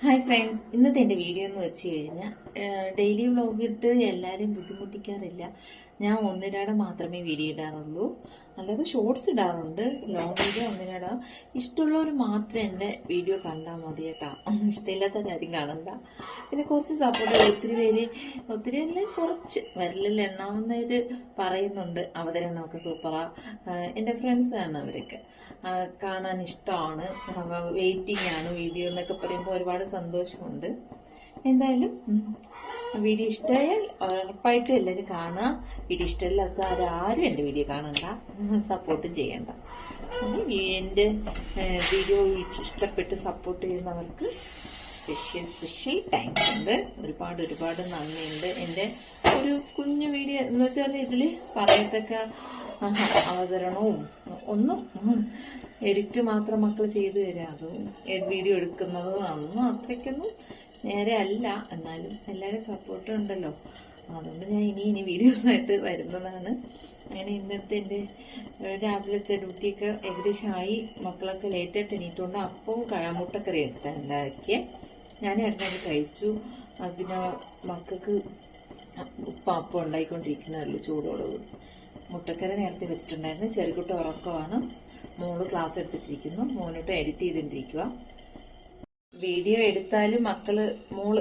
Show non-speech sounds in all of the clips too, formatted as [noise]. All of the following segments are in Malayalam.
ഹായ് ഫ്രണ്ട്സ് ഇന്നത്തെ എന്റെ വീഡിയോ എന്ന് വെച്ച് കഴിഞ്ഞാൽ ഡെയിലി വ്ളോഗ് എല്ലാവരും ബുദ്ധിമുട്ടിക്കാറില്ല. ഞാൻ ഒന്നിരാടെ മാത്രമേ വീഡിയോ ഇടാറുള്ളൂ. അല്ലാതെ ഷോർട്സ് ഇടാറുണ്ട്. ലോങ് വീഡിയോ ഒന്നിരാടാം ഇഷ്ടമുള്ളവർ മാത്രം എന്റെ വീഡിയോ കണ്ടാൽ മതി കേട്ടോ. ഇഷ്ടമില്ലാത്ത കാര്യം കാണണ്ട. പിന്നെ കുറച്ച് സപ്പോർട്ട് ഒത്തിരി പേര് ഒത്തിരി അല്ല കുറച്ച് വരലിൽ എണ്ണാവുന്നവർ പറയുന്നുണ്ട്. അവതരണമൊക്കെ സൂപ്പറാ എന്റെ ഫ്രണ്ട്സാണ് അവരൊക്കെ. കാണാൻ ഇഷ്ടമാണ്. വെയിറ്റിംഗ് ആണ്. വീഡിയോ എന്നൊക്കെ പറയുമ്പോൾ ഒരുപാട് സന്തോഷമുണ്ട്. എന്തായാലും വീഡിയോ ഇഷ്ടമായാൽ ഉറപ്പായിട്ടും എല്ലാവരും കാണുക. വീഡിയോ ഇഷ്ടമില്ലാത്ത ആരും എന്റെ വീഡിയോ കാണണ്ട. സപ്പോർട്ട് ചെയ്യണ്ട. എന്റെ വീഡിയോ ഇഷ്ടപ്പെട്ട് സപ്പോർട്ട് ചെയ്യുന്നവർക്ക് സ്പെഷ്യൽ സ്പെഷ്യൽ താങ്ക്സ് ഉണ്ട്. ഒരുപാട് ഒരുപാട് നന്ദിയുണ്ട്. എന്റെ ഒരു കുഞ്ഞു വീഡിയോ എന്ന് വെച്ചാൽ ഇതിൽ പറയത്തക്ക അവതരണവും ഒന്നും എഡിറ്റ് മാത്രം മക്കൾ ചെയ്തു തരാം. അതും വീഡിയോ എടുക്കുന്നതും അതൊന്നും അത്രയ്ക്കൊന്നും നേരെ അല്ല എന്നാലും എല്ലാവരും സപ്പോർട്ട് ഉണ്ടല്ലോ. അതുകൊണ്ട് ഞാൻ ഇനി ഇനി വീഡിയോസായിട്ട് വരുന്നതാണ്. അങ്ങനെ ഇന്നത്തെ എന്റെ രാവിലത്തെ ഡ്യൂട്ടിയൊക്കെ ഏകദേശം ആയി മക്കളൊക്കെ ലേറ്റായിട്ട് എണീറ്റുകൊണ്ട് അപ്പവും മുട്ടക്കറി എടുത്താൽ ഉണ്ടാക്കിയേ ഞാൻ ഇടനായിട്ട് കഴിച്ചു. പിന്നെ മക്കൾക്ക് ഉപ്പ അപ്പം ഉണ്ടായിക്കൊണ്ടിരിക്കുന്നേ ഉള്ളൂ ചൂടോടുകൂടി മുട്ടക്കറി നേരത്തെ വെച്ചിട്ടുണ്ടായിരുന്നു. ചെറുകുട്ട ഉറക്കമാണ്. മോൾ ക്ലാസ് എടുത്തിട്ടിരിക്കുന്നു. മോനോട്ട് എഡിറ്റ് ചെയ്തിട്ടിരിക്കുക വീഡിയോ എടുത്താലും മക്കൾ മോൾ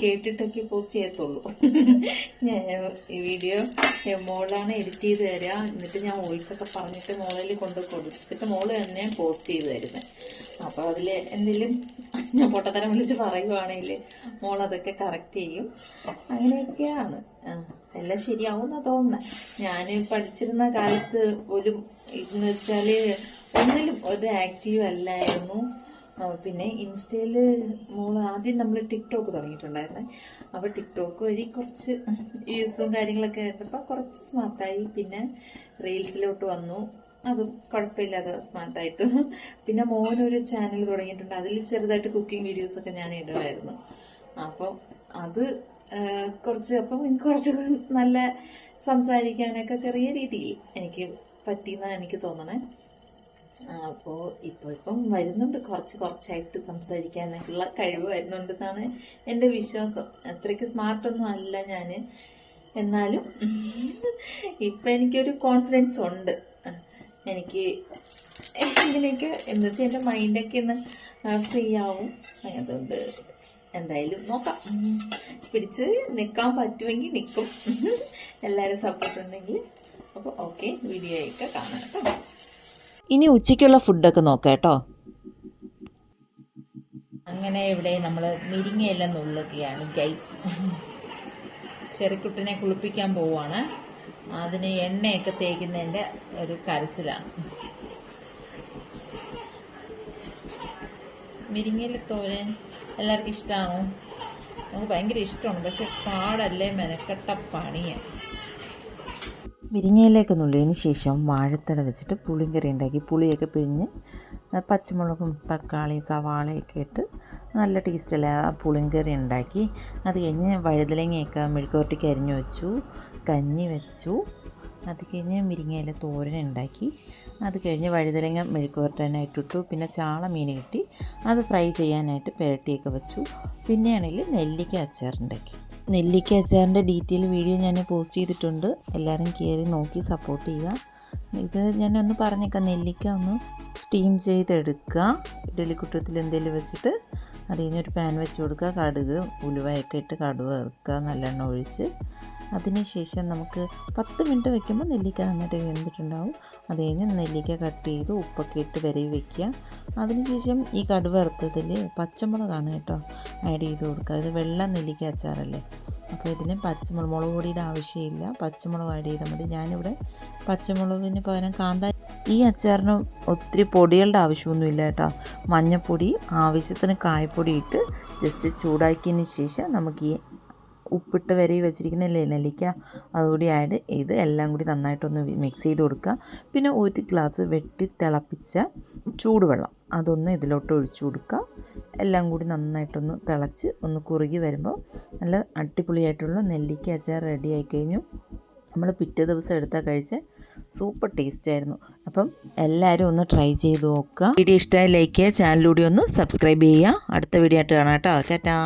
കേട്ടിട്ടൊക്കെ പോസ്റ്റ് ചെയ്യത്തുള്ളൂ. [laughs] ഈ വീഡിയോ മോളാണ് എഡിറ്റ് ചെയ്ത് തരിക എന്നിട്ട് ഞാൻ വോയിസ് ഒക്കെ പറഞ്ഞിട്ട് മോളിൽ കൊണ്ട് കൊടുത്തിട്ട് മോൾ തന്നെ പോസ്റ്റ് ചെയ്ത് തരുന്നത് അപ്പൊ അതിൽ എന്തെങ്കിലും ഞാൻ പൊട്ടത്തരം വിളിച്ച് പറയുവാണെങ്കിൽ മോൾ അതൊക്കെ കറക്റ്റ് ചെയ്യും. അങ്ങനെയൊക്കെയാണ്. എല്ലാം എന്നാ തോന്നുന്നത് ഞാൻ പഠിച്ചിരുന്ന കാലത്ത് ഒരു ഇതെന്ന് വെച്ചാൽ ഒന്നിലും ഒരു ആക്റ്റീവ് അല്ലായിരുന്നു. പിന്നെ ഇൻസ്റ്റയിൽ മോൾ ആദ്യം നമ്മൾ ടിക്ടോക്ക് തുടങ്ങിയിട്ടുണ്ടായിരുന്നെ. അപ്പൊ ടിക്ടോക്ക് വഴി കുറച്ച് വ്യൂസും കാര്യങ്ങളൊക്കെ ആയിരുന്നപ്പോ കുറച്ച് സ്മാർട്ടായി. പിന്നെ റീൽസിലോട്ട് വന്നു. അത് കുഴപ്പമില്ലാതെ സ്മാർട്ടായിട്ട്. പിന്നെ മോനൊരു ചാനൽ തുടങ്ങിയിട്ടുണ്ട്. അതിൽ ചെറുതായിട്ട് കുക്കിംഗ് വീഡിയോസ് ഒക്കെ ഞാൻ ഇടുമായിരുന്നു. അപ്പോൾ അത് കുറച്ച് അപ്പം എനിക്ക് കുറച്ച് നല്ല സംസാരിക്കാനൊക്കെ ചെറിയ രീതിയിൽ എനിക്ക് പറ്റിയെന്നാണ് എനിക്ക് തോന്നണേ. അപ്പോൾ ഇപ്പോൾ ഇപ്പം വരുന്നുണ്ട്. കുറച്ച് കുറച്ചായിട്ട് സംസാരിക്കാനൊക്കെയുള്ള കഴിവ് വരുന്നുണ്ടെന്നാണ് എന്റെ വിശ്വാസം. അത്രയ്ക്ക് സ്മാർട്ടൊന്നും അല്ല ഞാൻ എന്നാലും ഇപ്പം എനിക്കൊരു കോൺഫിഡൻസ് ഉണ്ട്. എനിക്ക് ഇങ്ങനെയൊക്കെ എന്ന് വെച്ചാൽ എന്റെ മൈൻഡൊക്കെ ഒന്ന് ഫ്രീ ആവും. അതുകൊണ്ട് എന്തായാലും നോക്കാം. പിടിച്ച് നിൽക്കാൻ പറ്റുമെങ്കിൽ നിൽക്കും എല്ലാവരും സപ്പോർട്ട് ഉണ്ടെങ്കിൽ. അപ്പോൾ ഓക്കെ വീഡിയോ ഒക്കെ കാണാം കേട്ടോ. ഇനി ഉച്ചയ്ക്കുള്ള ഫുഡൊക്കെ നോക്കാം കേട്ടോ. അങ്ങനെ ഇവിടെ നമ്മൾ മിരിങ്ങയെല്ലാം നുള്ളുകയാണ് ഗൈസ് ചെറുക്കുട്ടിനെ കുളിപ്പിക്കാൻ പോവാണ്. അതിന് എണ്ണയൊക്കെ തേക്കുന്നതിന്റെ ഒരു കരച്ചിലാണ്. മിരിങ്ങയിൽ തോരൻ എല്ലാവർക്കും ഇഷ്ടമാണോ നമുക്ക് ഭയങ്കര ഇഷ്ടമാണ് പക്ഷെ പാടല്ലേ മെനക്കെട്ട പണിയാണ് മുരിങ്ങയിലേക്ക് നുള്ളിയതിന് ശേഷം വാഴത്തട വെച്ചിട്ട് പുളിങ്കറി ഉണ്ടാക്കി. പുളിയൊക്കെ പിഴിഞ്ഞ് പച്ചമുളകും തക്കാളിയും സവാളയൊക്കെ ഇട്ട് നല്ല ടേസ്റ്റല്ല ആ പുളിങ്കറി ഉണ്ടാക്കി. അത് കഴിഞ്ഞ് വഴുതലങ്ങയൊക്കെ മെഴുക്കുവരട്ടിക്ക് അരിഞ്ഞു വെച്ചു കഞ്ഞി വെച്ചു. അത് കഴിഞ്ഞ് മുരിങ്ങയില തോരൻ ഉണ്ടാക്കി. അത് കഴിഞ്ഞ് വഴുതലങ്ങ മെഴുക്കുവരട്ടാനായിട്ട് ഇട്ടു പിന്നെ ചാള മീൻ കിട്ടി. അത് ഫ്രൈ ചെയ്യാനായിട്ട് പുരട്ടിയൊക്കെ വെച്ചു. പിന്നെയാണെങ്കിൽ നെല്ലിക്ക അച്ചാറുണ്ടാക്കി. നെല്ലിക്ക അച്ചാറിന്റെ ഡീറ്റെയിൽ വീഡിയോ ഞാൻ പോസ്റ്റ് ചെയ്തിട്ടുണ്ട്. എല്ലാവരും കയറി നോക്കി സപ്പോർട്ട് ചെയ്യുക. ഇത് ഞാൻ ഒന്ന് പറഞ്ഞേക്കാം. നെല്ലിക്ക ഒന്ന് സ്റ്റീം ചെയ്തെടുക്കുക. ഇഡലിക്കുട്ടത്തിൽ എന്തെങ്കിലും വെച്ചിട്ട് അതിൽ നിന്നൊരു പാൻ വെച്ച് കൊടുക്കുക. കടുക് ഉലുവയൊക്കെ ഇട്ട് കടുവ ഇറക്കുക നല്ലെണ്ണ ഒഴിച്ച് അതിന് ശേഷം നമുക്ക് പത്ത് മിനിറ്റ് വെക്കുമ്പോൾ നെല്ലിക്ക നന്നായിട്ട് വെന്തിട്ടുണ്ടാവും. അത് കഴിഞ്ഞ് നെല്ലിക്ക കട്ട് ചെയ്ത് ഉപ്പൊക്കെ ഇട്ട് വരവ് വെക്കുക. അതിനുശേഷം ഈ കടുവ വറുത്തതിൽ പച്ചമുളകാണ് കേട്ടോ ആഡ് ചെയ്ത് കൊടുക്കുക. ഇത് വെള്ള നെല്ലിക്ക അച്ചാറല്ലേ? അപ്പോൾ ഇതിന് പച്ചമുളക് മുളക് പൊടിയുടെ ആവശ്യമില്ല. പച്ചമുളക് ആഡ് ചെയ്താൽ മതി. ഞാനിവിടെ പച്ചമുളകിന് പകരം കാന്ത ഈ അച്ചാറിന് ഒത്തിരി പൊടികളുടെ ആവശ്യമൊന്നുമില്ല കേട്ടോ. മഞ്ഞൾപ്പൊടി ആവശ്യത്തിന് കായപ്പൊടി ഇട്ട് ജസ്റ്റ് ചൂടാക്കിയതിന് ശേഷം നമുക്ക് ഈ ഉപ്പിട്ട് വരെ വെച്ചിരിക്കുന്ന നെല്ലിക്ക അതുകൂടി ആഡ് ചെയ്ത് എല്ലാം കൂടി നന്നായിട്ടൊന്ന് മിക്സ് ചെയ്ത് കൊടുക്കുക. പിന്നെ ഒരു ഗ്ലാസ് വെട്ടി തിളപ്പിച്ച ചൂടുവെള്ളം അതൊന്ന് ഇതിലോട്ട് ഒഴിച്ചു കൊടുക്കുക. എല്ലാം കൂടി നന്നായിട്ടൊന്ന് തിളച്ച് ഒന്ന് കുറുകി വരുമ്പോൾ നല്ല അടിപൊളിയായിട്ടുള്ള നെല്ലിക്ക അച്ചാർ റെഡി കഴിഞ്ഞു. നമ്മൾ പിറ്റേ ദിവസം എടുത്താൽ കഴിച്ച് സൂപ്പർ ടേസ്റ്റ് ആയിരുന്നു. അപ്പം എല്ലാവരും ഒന്ന് ട്രൈ ചെയ്ത് നോക്കുക. വീഡിയോ ഇഷ്ടമായി ലൈക്ക് ചെയ്യുക ചാനലിലൂടെ ഒന്ന് സബ്സ്ക്രൈബ് ചെയ്യുക. അടുത്ത വീഡിയോ ആയിട്ട് കാണാം കേട്ടോ. ടാറ്റാ.